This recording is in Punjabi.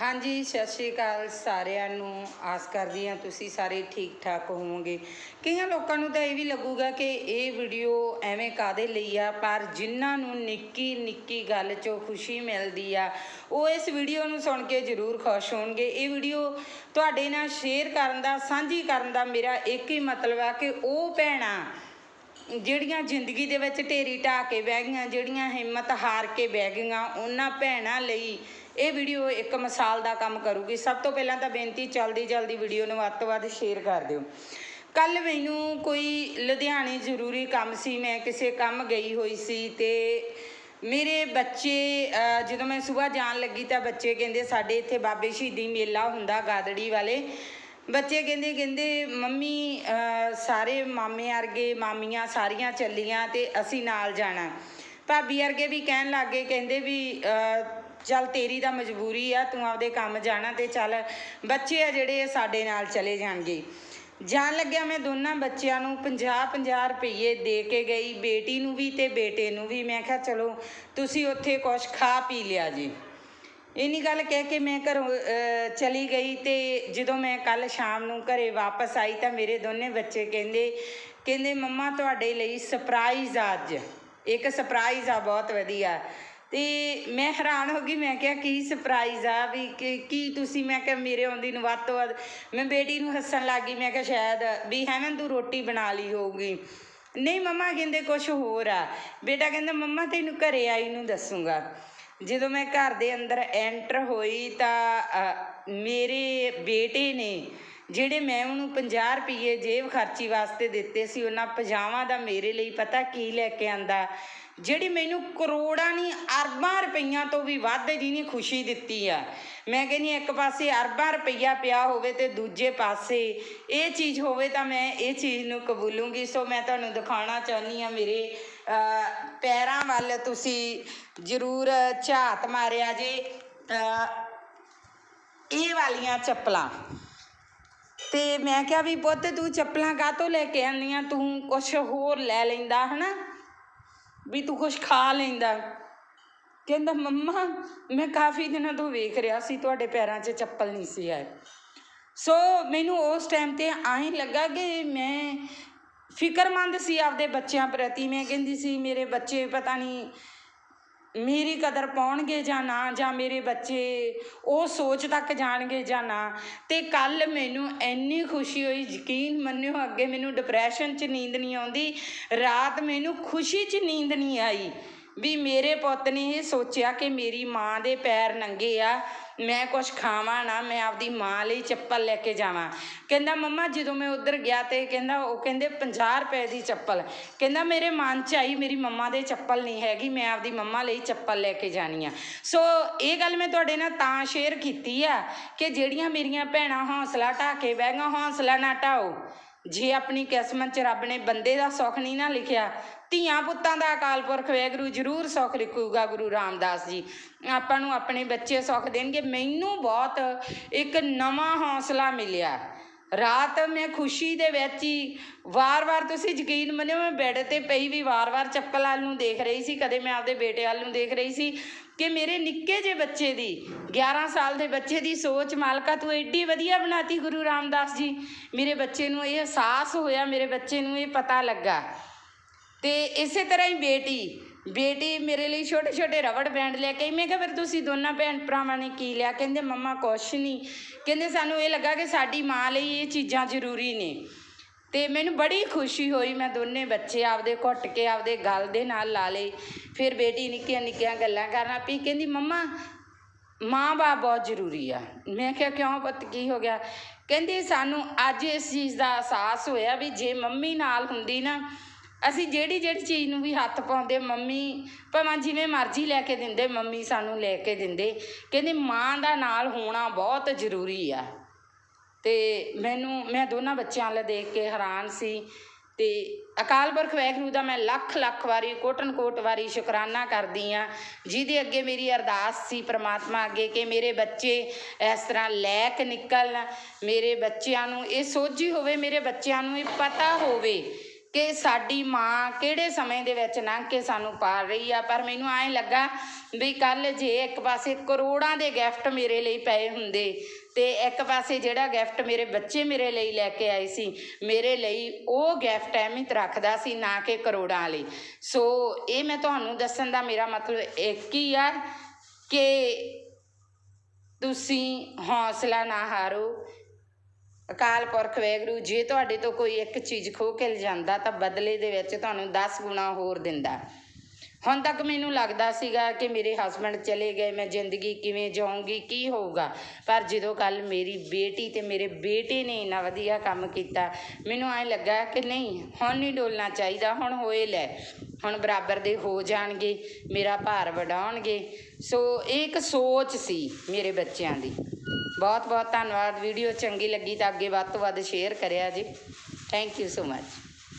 ਹਾਂਜੀ, ਸਤਿ ਸ਼੍ਰੀ ਅਕਾਲ ਸਾਰਿਆਂ ਨੂੰ। ਆਸ ਕਰਦੀ ਹਾਂ ਤੁਸੀਂ ਸਾਰੇ ਠੀਕ ਠਾਕ ਹੋਵੋਗੇ। ਕਈਆਂ ਲੋਕਾਂ ਨੂੰ ਤਾਂ ਇਹ ਵੀ ਲੱਗੂਗਾ ਕਿ ਇਹ ਵੀਡੀਓ ਐਵੇਂ ਕਾਦੇ ਲਈ ਆ, ਪਰ ਜਿਨ੍ਹਾਂ ਨੂੰ ਨਿੱਕੀ ਨਿੱਕੀ ਗੱਲ 'ਚੋਂ ਖੁਸ਼ੀ ਮਿਲਦੀ ਆ, ਉਹ ਇਸ ਵੀਡੀਓ ਨੂੰ ਸੁਣ ਕੇ ਜ਼ਰੂਰ ਖੁਸ਼ ਹੋਣਗੇ। ਇਹ ਵੀਡੀਓ ਤੁਹਾਡੇ ਨਾਲ ਸ਼ੇਅਰ ਕਰਨ ਦਾ, ਸਾਂਝੀ ਕਰਨ ਦਾ ਮੇਰਾ ਇੱਕ ਹੀ ਮਤਲਬ ਆ ਕਿ ਉਹ ਭੈਣਾਂ ਜਿਹੜੀਆਂ ਜ਼ਿੰਦਗੀ ਦੇ ਵਿੱਚ ਢੇਰੀ ਢਾਹ ਕੇ ਬਹਿ ਗਈਆਂ, ਜਿਹੜੀਆਂ ਹਿੰਮਤ ਹਾਰ ਕੇ ਬਹਿ ਗਈਆਂ, ਉਹਨਾਂ ਭੈਣਾਂ ਲਈ ਇਹ ਵੀਡੀਓ ਇੱਕ ਮਿਸਾਲ ਦਾ ਕੰਮ ਕਰੂਗੀ। ਸਭ ਤੋਂ ਪਹਿਲਾਂ ਤਾਂ ਬੇਨਤੀ, ਜਲਦੀ ਜਲਦੀ ਵੀਡੀਓ ਨੂੰ ਵੱਧ ਤੋਂ ਵੱਧ ਸ਼ੇਅਰ ਕਰ ਦਿਓ। ਕੱਲ ਮੈਨੂੰ ਕੋਈ ਲੁਧਿਆਣੇ ਜ਼ਰੂਰੀ ਕੰਮ ਸੀ, ਮੈਂ ਕਿਸੇ ਕੰਮ ਗਈ ਹੋਈ ਸੀ ਤੇ ਮੇਰੇ ਬੱਚੇ ਜਦੋਂ ਮੈਂ ਸਵੇਰ ਜਾਣ ਲੱਗੀ ਤਾਂ ਬੱਚੇ ਕਹਿੰਦੇ, ਸਾਡੇ ਇੱਥੇ ਬਾਬੇ ਸ਼ਹੀਦੀ ਮੇਲਾ ਹੁੰਦਾ, ਗਾਦੜੀ ਵਾਲੇ। ਬੱਚੇ ਕਹਿੰਦੇ ਕਹਿੰਦੇ, ਮੰਮੀ ਸਾਰੇ ਮਾਮੇ ਵਰਗੇ ਮਾਮੀਆਂ ਸਾਰੀਆਂ ਚੱਲੀਆਂ ਤੇ ਅਸੀਂ ਨਾਲ ਜਾਣਾ। ਭਾਬੀ ਵਰਗੇ ਵੀ ਕਹਿਣ ਲੱਗੇ ਕਹਿੰਦੇ ਵੀ ਚੱਲ ਤੇਰੀ ਤਾਂ ਮਜਬੂਰੀ ਆ, ਤੂੰ ਆਪਦੇ ਕੰਮ ਜਾਣਾ ਤੇ ਚੱਲ, ਬੱਚੇ ਆ ਜਿਹੜੇ ਸਾਡੇ ਨਾਲ ਚਲੇ ਜਾਣਗੇ। ਜਾਣ ਲੱਗਿਆ ਮੈਂ ਦੋਨਾਂ ਬੱਚਿਆਂ ਨੂੰ 50 50 ਰੁਪਏ ਦੇ ਕੇ ਗਈ, ਬੇਟੀ ਨੂੰ ਵੀ ਤੇ ਬੇਟੇ ਨੂੰ ਵੀ। ਮੈਂ ਕਿਹਾ, ਚਲੋ, ਤੁਸੀਂ ਉੱਥੇ ਕੁਝ ਖਾ ਪੀ ਲਿਆ ਜੀ। ਇੰਨੀ ਗੱਲ ਕਹਿ ਕੇ ਮੈਂ ਘਰੋਂ ਚਲੀ ਗਈ ਤੇ ਜਦੋਂ ਮੈਂ ਕੱਲ ਸ਼ਾਮ ਨੂੰ ਘਰੇ ਵਾਪਸ ਆਈ ਤਾਂ ਮੇਰੇ ਦੋਨੇ ਬੱਚੇ ਕਹਿੰਦੇ ਕਹਿੰਦੇ, ਮੰਮਾ, ਤੁਹਾਡੇ ਲਈ ਸਰਪ੍ਰਾਈਜ਼ ਆ ਅੱਜ। ਇੱਕ ਸਰਪ੍ਰਾਈਜ਼ ਆ, ਬਹੁਤ ਵਧੀਆ। ਤੇ ਮੈਂ ਹੈਰਾਨ ਹੋ ਗਈ, ਮੈਂ ਕਿਹਾ, ਕੀ ਸਰਪ੍ਰਾਈਜ਼ ਆ? ਵੀ ਕੀ- ਕੀ ਤੁਸੀਂ? ਮੈਂ ਕਿਹਾ, ਮੇਰੇ ਆਉਂਦੀ ਨੂੰ ਵੱਧ ਤੋਂ ਵੱਧ। ਮੈਂ ਬੇਟੀ ਨੂੰ ਹੱਸਣ ਲੱਗੀ ਮੈਂ ਕਿਹਾ, ਸ਼ਾਇਦ ਵੀ ਹੈਵਨ, ਤੂੰ ਰੋਟੀ ਬਣਾ ਲਈ ਹੋਊਗੀ। ਨਹੀਂ ਮੰਮਾ, ਕਹਿੰਦੇ ਕੁਝ ਹੋਰ ਆ। ਬੇਟਾ ਕਹਿੰਦਾ, ਮੰਮਾ, ਤੈਨੂੰ ਘਰੇ ਆਈ ਨੂੰ ਦੱਸੂਗਾ। ਜਦੋਂ ਮੈਂ ਘਰ ਦੇ ਅੰਦਰ ਐਂਟਰ ਹੋਈ ਤਾਂ ਮੇਰੇ ਬੇਟੇ ਨੇ ਜਿਹੜੇ ਮੈਂ ਉਹਨੂੰ 50 ਰੁਪਏ ਜੇਬ ਖਰਚੀ ਵਾਸਤੇ ਦਿੱਤੇ ਸੀ, ਉਹਨਾਂ ਪਜਾਮਾ ਦਾ ਮੇਰੇ ਲਈ ਪਤਾ ਕੀ ਲੈ ਕੇ ਆਂਦਾ, ਜਿਹੜੀ ਮੈਨੂੰ ਕਰੋੜਾਂ ਨਹੀਂ ਅਰਬਾਂ ਰੁਪਈਆਂ ਤੋਂ ਵੀ ਵੱਧ ਜਿਹਨੇ ਖੁਸ਼ੀ ਦਿੱਤੀ ਆ। ਮੈਂ ਕਹਿੰਦੀ, ਇੱਕ ਪਾਸੇ ਅਰਬਾਂ ਰੁਪਈਆ ਪਿਆ ਹੋਵੇ ਤੇ ਦੂਜੇ ਪਾਸੇ ਇਹ ਚੀਜ਼ ਹੋਵੇ ਤਾਂ ਮੈਂ ਇਹ ਚੀਜ਼ ਨੂੰ ਕਬੂਲੂੰਗੀ। ਸੋ ਮੈਂ ਤੁਹਾਨੂੰ ਦਿਖਾਉਣਾ ਚਾਹੁੰਦੀ ਆ ਮੇਰੇ ਪੈਰਾਂ ਵੱਲ ਤੁਸੀਂ ਜ਼ਰੂਰ ਝਾਤ ਮਾਰਿਆ ਜੇ। ਇਹ ਵਾਲੀਆਂ ਚੱਪਲਾਂ। ਤੇ ਮੈਂ ਕਿਹਾ ਵੀ ਪੁੱਤ ਤੂੰ ਚੱਪਲਾਂ ਕਾਹਤੋਂ ਲੈ ਕੇ ਆਉਂਦੀਆਂ ਤੂੰ ਕੁਛ ਹੋਰ ਲੈ ਲੈਂਦਾ, ਹਨਾ? ਵੀ ਤੂੰ ਕੁਛ ਖਾ ਲੈਂਦਾ। ਕਹਿੰਦਾ, ਮੰਮਾ, ਮੈਂ ਕਾਫੀ ਦਿਨਾਂ ਤੋਂ ਵੇਖ ਰਿਹਾ ਸੀ, ਤੁਹਾਡੇ ਪੈਰਾਂ 'ਚ ਚੱਪਲ ਨਹੀਂ ਸੀ ਆਏ ਸੋ ਮੈਨੂੰ ਉਸ ਟਾਈਮ ਤੇ ਆਈ ਲੱਗਾ ਕਿ ਮੈਂ ਫਿਕਰਮੰਦ ਸੀ ਆਪਦੇ ਬੱਚਿਆਂ ਪ੍ਰਤੀ। ਮੈਂ ਕਹਿੰਦੀ ਸੀ, ਮੇਰੇ ਬੱਚੇ ਪਤਾ ਨਹੀਂ ਮੇਰੀ ਕਦਰ ਪਾਉਣਗੇ ਜਾਂ ਨਾ, ਜਾਂ ਮੇਰੇ ਬੱਚੇ ਉਹ ਸੋਚ ਤੱਕ ਜਾਣਗੇ ਜਾਂ ਨਾ। ਤੇ ਕੱਲ ਮੈਨੂੰ ਇੰਨੀ ਖੁਸ਼ੀ ਹੋਈ, ਯਕੀਨ ਮੰਨਿਓ, ਅੱਗੇ ਮੈਨੂੰ ਡਿਪਰੈਸ਼ਨ 'ਚ ਨੀਂਦ ਨਹੀਂ ਆਉਂਦੀ। ਰਾਤ ਮੈਨੂੰ ਖੁਸ਼ੀ 'ਚ ਨੀਂਦ ਨਹੀਂ ਆਈ। ਵੀ ਮੇਰੇ ਪੁੱਤ ਨੇ ਇਹ ਸੋਚਿਆ ਕਿ ਮੇਰੀ ਮਾਂ ਦੇ ਪੈਰ ਨੰਗੇ ਆ, ਮੈਂ ਕੁਝ ਖਾਵਾਂ ਨਾ, ਮੈਂ ਆਪਦੀ ਮਾਂ ਲਈ ਚੱਪਲ ਲੈ ਕੇ ਜਾਵਾਂ। ਕਹਿੰਦਾ, ਮੰਮਾ, ਜਦੋਂ ਮੈਂ ਉੱਧਰ ਗਿਆ ਤੇ ਕਹਿੰਦਾ, ਉਹ ਕਹਿੰਦੇ 50 ਰੁਪਏ ਦੀ ਚੱਪਲ। ਕਹਿੰਦਾ, ਮੇਰੇ ਮਨ ਚ ਆਈ, ਮੇਰੀ ਮੰਮਾ ਦੇ ਚੱਪਲ ਨਹੀਂ ਹੈਗੀ, ਮੈਂ ਆਪਦੀ ਮੰਮਾ ਲਈ ਚੱਪਲ ਲੈ ਕੇ ਜਾਣੀ ਆ। ਸੋ ਇਹ ਗੱਲ ਮੈਂ ਤੁਹਾਡੇ ਨਾਲ ਤਾਂ ਸ਼ੇਅਰ ਕੀਤੀ ਆ ਕਿ ਜਿਹੜੀਆਂ ਮੇਰੀਆਂ ਭੈਣਾਂ ਹੌਸਲਾ ਢਾ ਕੇ ਬਹਿਗਾ ਗਈਆਂ, ਹੌਸਲਾ ਨਾ ਢਾਓ ਜੇ ਆਪਣੀ ਕਿਸਮਤ 'ਚ ਰੱਬ ਨੇ ਬੰਦੇ ਦਾ ਸੁੱਖ ਨਹੀਂ ਨਾ ਲਿਖਿਆ ਧੀਆਂ ਪੁੱਤਾਂ ਦਾ ਅਕਾਲ ਪੁਰਖ ਵਾਹਿਗੁਰੂ ਜ਼ਰੂਰ ਸੁੱਖ ਲਿਖੂਗਾ ਗੁਰੂ ਰਾਮਦਾਸ ਜੀ। ਆਪਾਂ ਨੂੰ ਆਪਣੇ ਬੱਚੇ ਸੁੱਖ ਦੇਣਗੇ। ਮੈਨੂੰ ਬਹੁਤ ਇੱਕ ਨਵਾਂ ਹੌਸਲਾ ਮਿਲਿਆ। ਰਾਤ ਮੈਂ ਖੁਸ਼ੀ ਦੇ ਵਿੱਚ ਹੀ ਵਾਰ-ਵਾਰ ਤੁਸੀਂ ਯਕੀਨ ਮੰਨਿਓ, ਮੈਂ ਬੈੱਡ ਤੇ ਪਈ ਵੀ ਵਾਰ-ਵਾਰ ਚੱਪਲ ਵਾਲ ਨੂੰ ਦੇਖ ਰਹੀ ਸੀ, ਕਦੇ ਮੈਂ ਆਪਦੇ ਬੇਟੇ ਵਾਲ ਨੂੰ ਦੇਖ ਰਹੀ ਸੀ ਕਿ ਮੇਰੇ ਨਿੱਕੇ ਜਿਹੇ ਬੱਚੇ ਦੀ 11 ਸਾਲ ਦੇ ਬੱਚੇ ਦੀ ਸੋਚ ਮਾਲਕਾ ਤੂੰ ਐਡੀ ਵਧੀਆ ਬਣਾਤੀ ਗੁਰੂ ਰਾਮਦਾਸ ਜੀ। ਮੇਰੇ ਬੱਚੇ ਨੂੰ ਇਹ ਅਹਿਸਾਸ ਹੋਇਆ, ਮੇਰੇ ਬੱਚੇ ਨੂੰ ਇਹ ਪਤਾ ਲੱਗਾ। ਤੇ ਇਸੇ ਤਰ੍ਹਾਂ ਹੀ ਬੇਟੀ ਬੇਟੀ ਮੇਰੇ ਲਈ ਛੋਟੇ ਛੋਟੇ ਰਬੜ ਬੈਂਡ ਲੈ ਕੇ ਆਈ। ਮੈਂ ਕਿਹਾ, ਫਿਰ ਤੁਸੀਂ ਦੋਨਾਂ ਭੈਣ ਭਰਾਵਾਂ ਨੇ ਕੀ ਲਿਆ? ਕਹਿੰਦੇ, ਮੰਮਾ, ਕੁਛ ਨਹੀਂ ਕਹਿੰਦੇ, ਸਾਨੂੰ ਇਹ ਲੱਗਾ ਕਿ ਸਾਡੀ ਮਾਂ ਲਈ ਇਹ ਚੀਜ਼ਾਂ ਜ਼ਰੂਰੀ ਨੇ। ਤੇ ਮੈਨੂੰ ਬੜੀ ਖੁਸ਼ੀ ਹੋਈ, ਮੈਂ ਦੋਨੇ ਬੱਚੇ ਆਪਦੇ ਘੁੱਟ ਕੇ ਆਪਦੇ ਗਲ ਦੇ ਨਾਲ ਲਾ ਲਏ। ਫਿਰ ਬੇਟੀ ਨਿੱਕੀਆਂ ਨਿੱਕੀਆਂ ਗੱਲਾਂ ਕਰਨਾ ਪਈ। ਕਹਿੰਦੀ, ਮੰਮਾ ਮਾਂ ਬਾਪ ਬਹੁਤ ਜ਼ਰੂਰੀ ਆ। ਮੈਂ ਕਿਹਾ, ਕਿਉਂ ਪੁੱਤ, ਕੀ ਹੋ ਗਿਆ? ਕਹਿੰਦੀ, ਸਾਨੂੰ ਅੱਜ ਇਸ ਚੀਜ਼ ਦਾ ਅਹਿਸਾਸ ਹੋਇਆ ਵੀ ਜੇ ਮੰਮੀ ਨਾਲ ਹੁੰਦੀ ਨਾ ਅਸੀਂ ਜਿਹੜੀ ਜਿਹੜੀ ਚੀਜ਼ ਨੂੰ ਵੀ ਹੱਥ ਪਾਉਂਦੇ, ਮੰਮੀ, ਭਾਵੇਂ ਜਿਵੇਂ ਮਰਜ਼ੀ ਲੈ ਕੇ ਦਿੰਦੇ, ਮੰਮੀ ਸਾਨੂੰ ਲੈ ਕੇ ਦਿੰਦੇ। ਕਹਿੰਦੇ ਮਾਂ ਦਾ ਨਾਲ ਹੋਣਾ ਬਹੁਤ ਜ਼ਰੂਰੀ ਆ। ਤੇ ਮੈਨੂੰ, ਮੈਂ ਦੋਨਾਂ ਬੱਚਿਆਂ ਵੱਲ ਦੇਖ ਕੇ ਹੈਰਾਨ ਸੀ। ਤੇ ਅਕਾਲ ਪੁਰਖ ਵਾਹਿਗੁਰੂ ਦਾ ਮੈਂ ਲੱਖ ਲੱਖ ਵਾਰੀ ਕੋਟਨ ਕੋਟ ਵਾਰੀ ਸ਼ੁਕਰਾਨਾ ਕਰਦੀ ਆ ਜਿਹਦੇ ਅੱਗੇ ਮੇਰੀ ਅਰਦਾਸ ਸੀ ਪ੍ਰਮਾਤਮਾ ਅੱਗੇ ਕਿ ਮੇਰੇ ਬੱਚੇ ਇਸ ਤਰ੍ਹਾਂ ਲੈ ਕੇ ਨਿਕਲਣ, ਮੇਰੇ ਬੱਚਿਆਂ ਨੂੰ ਇਹ ਸੋਝੀ ਹੋਵੇ, ਮੇਰੇ ਬੱਚਿਆਂ ਨੂੰ ਇਹ ਪਤਾ ਹੋਵੇ। ਕਿ ਸਾਡੀ ਮਾਂ ਕਿਹੜੇ ਸਮੇਂ ਦੇ ਵਿੱਚ ਲੰਘ ਕੇ ਸਾਨੂੰ ਪਾਲ ਰਹੀ ਆ, ਪਰ ਮੈਨੂੰ ਐਂ ਲੱਗਾ ਵੀ ਕੱਲ ਜੇ ਇੱਕ ਪਾਸੇ ਕਰੋੜਾਂ ਦੇ ਗਿਫਟ ਮੇਰੇ ਲਈ ਪਏ ਹੁੰਦੇ ਤੇ ਇੱਕ ਪਾਸੇ ਜਿਹੜਾ ਗਿਫਟ ਮੇਰੇ ਬੱਚੇ ਮੇਰੇ ਲਈ ਲੈ ਕੇ ਆਏ ਸੀ, ਮੇਰੇ ਲਈ ਉਹ ਗਿਫਟ ਅਹਿਮੀਅਤ ਰੱਖਦਾ ਸੀ ਨਾ ਕਿ ਕਰੋੜਾਂ ਵਾਲੀ। ਸੋ ਇਹ ਮੈਂ ਤੁਹਾਨੂੰ ਦੱਸਣ ਦਾ ਮੇਰਾ ਮਤਲਬ ਇੱਕ ਹੀ ਆ ਕਿ ਤੁਸੀਂ ਹੌਸਲਾ ਨਾ ਹਾਰੋ ਅਕਾਲ ਪੁਰਖ ਵੈਗਰੂ, ਜੇ ਤੁਹਾਡੇ ਤੋਂ ਕੋਈ ਇੱਕ ਚੀਜ਼ ਖੋਹ ਕੇ ਲਿਜਾਂਦਾ ਤਾਂ ਬਦਲੇ ਦੇ ਵਿੱਚ ਤੁਹਾਨੂੰ 10 ਗੁਣਾ ਹੋਰ ਦਿੰਦਾ। ਹੁਣ ਤੱਕ ਮੈਨੂੰ ਲੱਗਦਾ ਸੀਗਾ ਕਿ ਮੇਰੇ ਹਸਬੰਡ ਚਲੇ ਗਏ, ਮੈਂ ਜ਼ਿੰਦਗੀ ਕਿਵੇਂ ਜਾਊਂਗੀ, ਕੀ ਹੋਊਗਾ? ਪਰ ਜਦੋਂ ਕੱਲ ਮੇਰੀ ਬੇਟੀ ਤੇ ਮੇਰੇ ਬੇਟੇ ਨੇ ਇੰਨਾ ਵਧੀਆ ਕੰਮ ਕੀਤਾ, ਮੈਨੂੰ ਐਂ ਲੱਗਾ ਕਿ ਨਹੀਂ, ਹੁਣ ਨਹੀਂ ਡੋਲਣਾ ਚਾਹੀਦਾ, ਹੁਣ ਹੋਏ ਲੈ। ਹੁਣ ਬਰਾਬਰ ਦੇ ਹੋ ਜਾਣਗੇ, ਮੇਰਾ ਭਾਰ ਵਡਾਉਣਗੇ ਸੋ ਇਹ ਇੱਕ ਸੋਚ ਸੀ ਮੇਰੇ ਬੱਚਿਆਂ ਦੀ। ਬਹੁਤ ਬਹੁਤ ਧੰਨਵਾਦ, ਵੀਡੀਓ ਚੰਗੀ ਲੱਗੀ ਤਾਂ ਅੱਗੇ ਵੱਧ ਤੋਂ ਵੱਧ ਸ਼ੇਅਰ ਕਰਿਆ ਜੀ। Thank you so much